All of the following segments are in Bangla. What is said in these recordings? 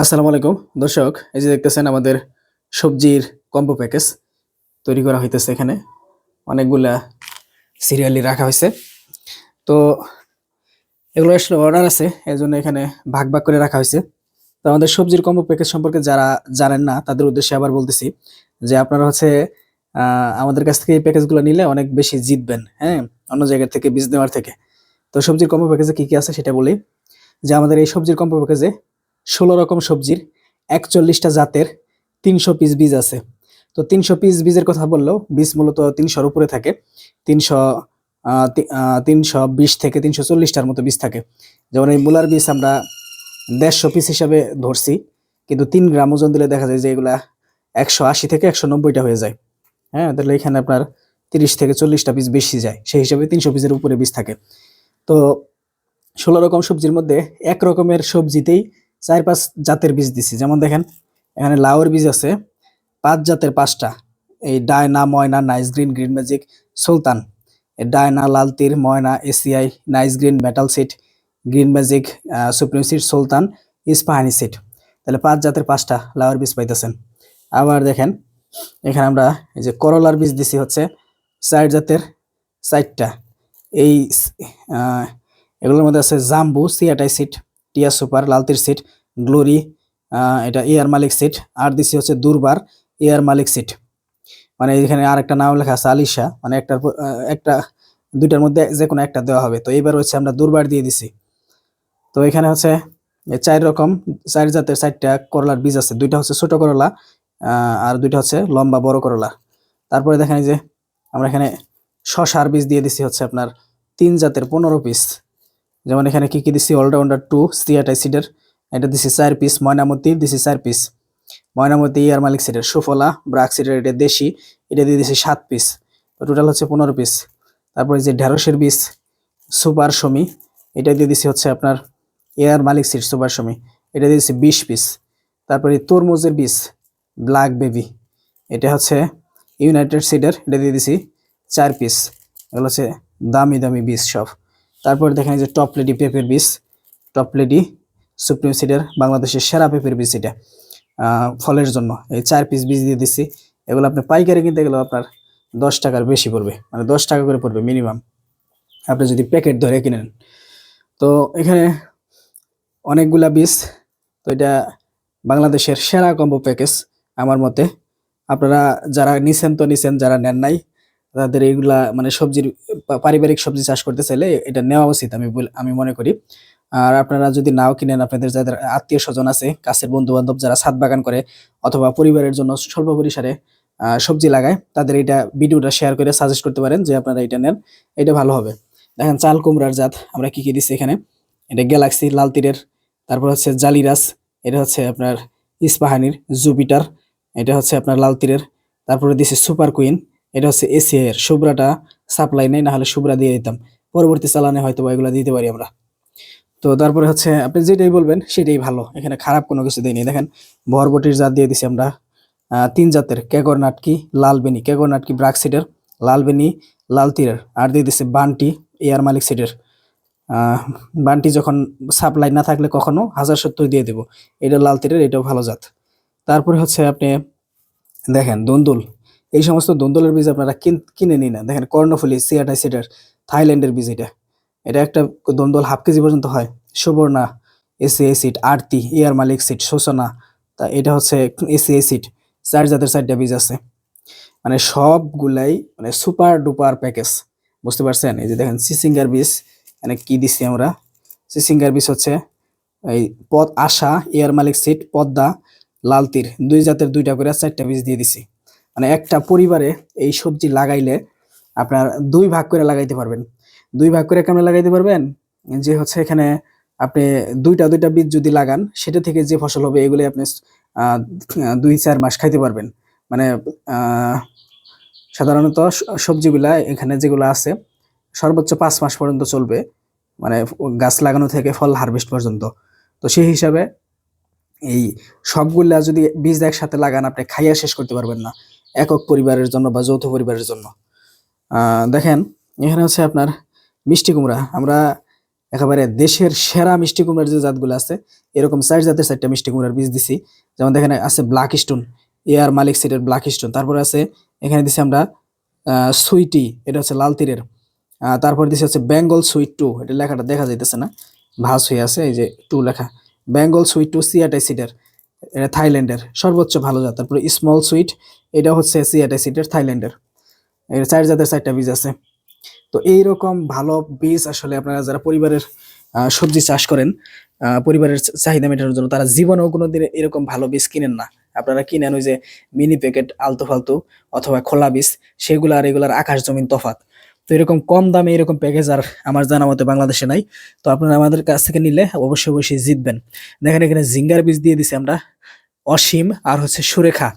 আসসালামু আলাইকুম। দর্শক, এই যে দেখতেছেন আমাদের সবজির কম্বো প্যাকেজ তৈরি করা হইতেছে এখানে। অনেকগুলা সিরিয়ালি রাখা হয়েছে তো এগুলো আসলে অর্ডার আছে এই জন্য এখানে ভাগ ভাগ করে রাখা হয়েছে তো আমাদের সবজির কম্বো প্যাকেজ সম্পর্কে যারা জানেন না, তাদের উদ্দেশ্যে আবার বলতেছি যে আপনারা হচ্ছে আমাদের কাছ থেকে এই প্যাকেজগুলো নিলে অনেক বেশি জিতবেন হ্যাঁ অন্য জায়গা থেকে, বীজ নেওয়ার থেকে। তো সবজির কম্বো প্যাকেজে কি কি আছে সেটা বলি। যে আমাদের এই সবজির কম্বো প্যাকেজে ষোলো রকম সবজির, একচল্লিশটা জাতের তিনশো পিস বীজ আছে। তো তিনশো পিস বীজের কথা বললেও বীজ মূলত তিনশোর উপরে থাকে। তিনশো তিনশো বিশ থেকে তিনশো চল্লিশটার মতো বীজ থাকে। যেমন এই মূলার বীজ আমরা দেড়শো পিস হিসাবে ধরছি, কিন্তু তিন গ্রাম ওজন দিলে দেখা যায় যে এগুলা একশো আশি থেকে একশো নব্বইটা হয়ে যায়। হ্যাঁ তাহলে এখানে আপনার তিরিশ থেকে চল্লিশটা পিস বেশি যায়। সেই হিসাবে তিনশো পিসের উপরে বীজ থাকে। তো ষোলো রকম সবজির মধ্যে এক রকমের সবজিতেই চার পাঁচ জাতের বীজ দিছি। যেমন দেখেন, এখানে লাউয়ের বীজ আছে, পাঁচ জাতের পাঁচটা। এই Diana, Moyna, nice green green magic, Sultan. Diana, Lal Teer, Moyna, ACI, nice green, metal seed, green magic supreme seed, Sultan, Ispahani seed. তাহলে পাঁচ জাতের পাঁচটা লাউয়ের বীজ পাইতেছেন। আবার দেখেন, এখানে আমরা এই যে করলার বীজ দিছি হচ্ছে চার জাতের চারটা। এই এগুলোর মধ্যে আছে জাম্বু সিয়াটাই seed Tiya super, Lalteer seed, glory এটা এয়ার মালিক সিট, আর দিছি হচ্ছে দুর্বার এয়ার মালিক সিট। মানে এখানে আর একটা নাম লেখা আছে, আলিশা মানে একটা একটা, দুইটার মধ্যে যে কোনো একটা দেওয়া হবে। তো এইবার হচ্ছে আমরা দুর্বার দিয়ে দিছি। তো এখানে হচ্ছে চার রকম, চার জাতের চারটা করলার বীজ আছে। দুইটা হচ্ছে ছোট করলা আর দুইটা হচ্ছে লম্বা বড় করলা। তারপরে দেখেন যে আমরা এখানে শশার বীজ দিয়ে দিছি হচ্ছে আপনার তিন জাতের পনেরো পিস। যেমন এখানে কি কি দিছি? অলরাউন্ডার টু সিয়াটাই সিডের এটা দিছি চার পিস ময়নামতি দিছি চার পিস ময়নামতি ইয়ার মালিক সিডের, সুফলা, ব্রাক সিডের, এটা দেশি, এটা দিয়ে দিছি সাত পিস টোটাল হচ্ছে পনেরো পিস তারপরে যে ঢেঁড়সের বীজ, সুপার শমি এটা দিয়ে দিছি হচ্ছে আপনার A R Malik seed super Shomi এটা দিয়ে দিছি বিশ পিস তারপরে তরমুজের বীজ, ব্ল্যাক বেবি, এটা হচ্ছে ইউনাইটেড সিডের, এটা দিয়ে দিছি চার পিস এগুলো হচ্ছে দামি দামি বীজ সব। তারপর দেখেন যে টপ লেডি পেঁপের বীজ টপ লেডি সুপ্রিম সিডের বাংলাদেশের সেরা পেঁপের বীজ এটা ফলের জন্য। এই চার পিস বীজ দিয়ে দিচ্ছি এগুলো আপনি পাইকারি কিনতে গেলেও আপনার দশ টাকার বেশি পড়বে। মানে দশ টাকা করে পড়বে মিনিমাম আপনি যদি প্যাকেট ধরে কিনেন। তো এখানে অনেকগুলা বীজ। তো এটা বাংলাদেশের সেরা কম্বো প্যাকেজ আমার মতে। আপনারা যারা নিছেন তো নিছেন, যারা নেন নাই তাদের এইগুলা মানে সবজির পারিবারিক সবজি চাষ করতে চাইলে এটা নেওয়া উচিত আমি আমি মনে করি। আর আপনারা যদি নাও কিনেন, আপনাদের যাদের আত্মীয় স্বজন আছে, কাছের বন্ধু বান্ধব যারা ছাদ বাগান করে অথবা পরিবারের জন্য স্বল্প পরিসরে সবজি লাগায়, তাদের এটা ভিডিওটা শেয়ার করে সাজেস্ট করতে পারেন যে আপনারা এটা নেন, এটা ভালো হবে। দেখেন, চাল কুমড়ার জাত, আমরা কি কি দিচ্ছি এখানে? এটা গ্যালাক্সি, লাল তীরের, তারপর হচ্ছে জালিরাস, এটা হচ্ছে আপনার ইস্পাহানির, জুপিটার, এটা হচ্ছে আপনার লাল তীরের, তারপরে দিছি সুপার কুইন এটা হচ্ছে এসিআই এর শুভ্রাটা সাপ্লাই নেই না হলে শুভ্রা দিয়ে দিতাম। পরবর্তী চালানে হয়তো বা এগুলো দিতে পারি আমরা। তো তারপরে হচ্ছে আপনি যেটাই বলবেন, সেটাই ভালো। এখানে খারাপ কোনো কিছু দেয়নি। দেখেন, বরবটির জাত দিয়ে দিছি আমরা। তিন জাতের, কেগর নাটকি, লাল বেনি। কেগর নাটকি ব্রাক সিডের, লাল বেনি, লাল তীরের। আর দিয়ে দিছে বান্টি, এয়ার মালিক সিডের। বান্টি যখন সাপ্লাই না থাকলে কখনো হাজার সত্তর দিয়ে দেবো। এটা লাল তীরের, এটাও ভালো জাত। তারপরে হচ্ছে আপনি দেখেন, দন্দুল। এই সমস্ত দন্দুলের বীজ আপনারা কিনে নিন না। দেখেন কর্ণফুলি সিয়াটা সিডার, থাইল্যান্ডের বীজ এটা। এটা একটা দন্দল হাফ কেজি পর্যন্ত হয়। Suborna, AC seed Arati A R Malik seed শোষণা তা এটা হচ্ছে এসি এসিড চার জাতের চারটা বীজ আছে। মানে সবগুলাই মানে সুপার ডুপার প্যাকেজ। বুঝতে পারছেন? এই যে দেখেন সিসিঙ্গার বীজ মানে কি দিচ্ছি আমরা? সিসিঙ্গার বীজ হচ্ছে এই পদ Asha A R Malik seed Padma, Lal Teer, দুই জাতের দুইটা করে চারটা বীজ দিয়ে দিছি। মানে একটা পরিবারে এই সবজি লাগাইলে আপনার দুই ভাগ করে লাগাইতে পারবেন। দুই ভাগ করে কেমন লাগাইতে পারবেন? যে হচ্ছে এখানে আপনি দুইটা দুইটা বীজ যদি লাগান, সেটা থেকে যে ফসল হবে এগুলি আপনি দুই চার মাস খাইতে পারবেন। মানে সাধারণত সবজিগুলা এখানে যেগুলো আছে, সর্বোচ্চ পাঁচ মাস পর্যন্ত চলবে। মানে গাছ লাগানো থেকে ফল হারভেস্ট পর্যন্ত। তো সেই হিসাবে এই সবগুলা যদি বীজ একসাথে লাগান, আপনি খাইয়া শেষ করতে পারবেন না। একক পরিবারের জন্য বা যৌথ পরিবারের জন্য। দেখেন, এখানে হচ্ছে আপনার মিষ্টি কুমড়া। আমরা একেবারে দেশের সেরা মিষ্টি কুমড়ার যে জাতগুলো আছে, এরকম চার জাতের চারটা মিষ্টি কুমড়ার বীজ দিছি। যেমন দেখেন, আছে ব্ল্যাক স্টোন এয়ার মালিক সিটের ব্ল্যাক স্টোন তারপরে আছে, এখানে দিছি আমরা সুইটি এটা হচ্ছে লাল তীরের। তারপর দিছি হচ্ছে বেঙ্গল সুইট টু এটা লেখাটা দেখা যাইতেছে না। ভাস হয়ে আছে, এই যে টু লেখা। বেঙ্গল সুইট টু সিয়াটাই সিটের এটা থাইল্যান্ডের সর্বোচ্চ ভালো জাত। তারপরে স্মল সুইট এটা হচ্ছে সিটের থাইল্যান্ডের। এর চার জাতের চারটা বীজ আছে। তো এইরকম ভালো বীজ আসলে আপনারা যারা পরিবারের সবজি চাষ করেন পরিবারের চাহিদা মেটানোর জন্য তারা জীবনেও কোনোদিন এরকম ভালো বীজ কিনেন না। আপনারা কিনেন ওই যে মিনি প্যাকেট আলতু ফালতু অথবা খোলা বীজ, সেগুলো আর এগুলার আকাশ জমিন তফাত তো এরকম কম দামে এরকম প্যাকেজ আর আমার জানা মতো বাংলাদেশে নাই। তো আপনারা আমাদের কাছ থেকে নিলে অবশ্যই অবশ্যই জিতবেন। দেখেন এখানে জিঙ্গার বীজ দিয়ে দিছি আমরা। অসীম আর হচ্ছে সুরেখা।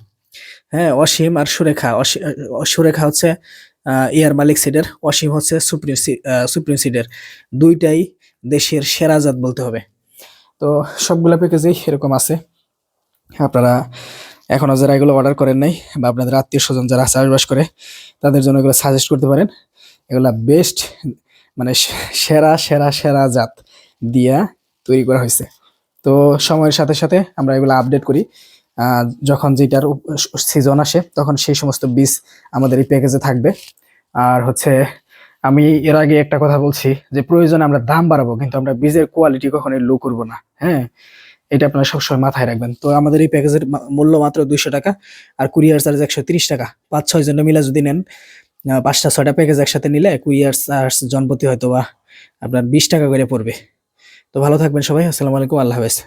হ্যাঁ অসীম আর সুরেখা। সুরেখা হচ্ছে এয়ার মালিক সিডের। অসীম হচ্ছে সুপ্রিম সুপ্রিম সিডের। দুইটাই দেশের সেরা জাত বলতে হবে। তো সবগুলো প্যাকেজেই এরকম আছে। আপনারা এখনও যারা এগুলো অর্ডার করেন নাই বা আপনাদের আত্মীয় স্বজন যারা চাষবাস করে তাদের জন্য এগুলো সাজেস্ট করতে পারেন। এগুলা বেস্ট মানে সেরা সেরা সেরা জাত দিয়া তৈরি করা হয়েছে। তো সময়ের সাথে সাথে আমরা এগুলো আপডেট করি। যখন যেটার সিজন আসে, তখন সেই সমস্ত বীজ আমাদের এই প্যাকেজে থাকবে। আর হচ্ছে, আমি এর আগে একটা কথা বলছি যে প্রয়োজনে আমরা দাম বাড়াবো, কিন্তু আমরা বীজের কোয়ালিটি কখনোই লো করব না হ্যাঁ? এটা আপনারা সবসময় মাথায় রাখবেন। তো আমাদের এই প্যাকেজের মূল্য মাত্র দুইশো টাকা, আর কুরিয়ার চার্জ একশো টাকা। পাঁচ ছয় জন মিলে যদি নেন পাঁচটা, ছয়টা প্যাকেজ একসাথে নিলে কুইয়ার্স আর্স জনপতি হয়তো বা আপনার বিশ টাকা করে পড়বে। তো ভালো থাকবেন সবাই, আসসালামু আলাইকুম, আল্লাহ হাফেজ।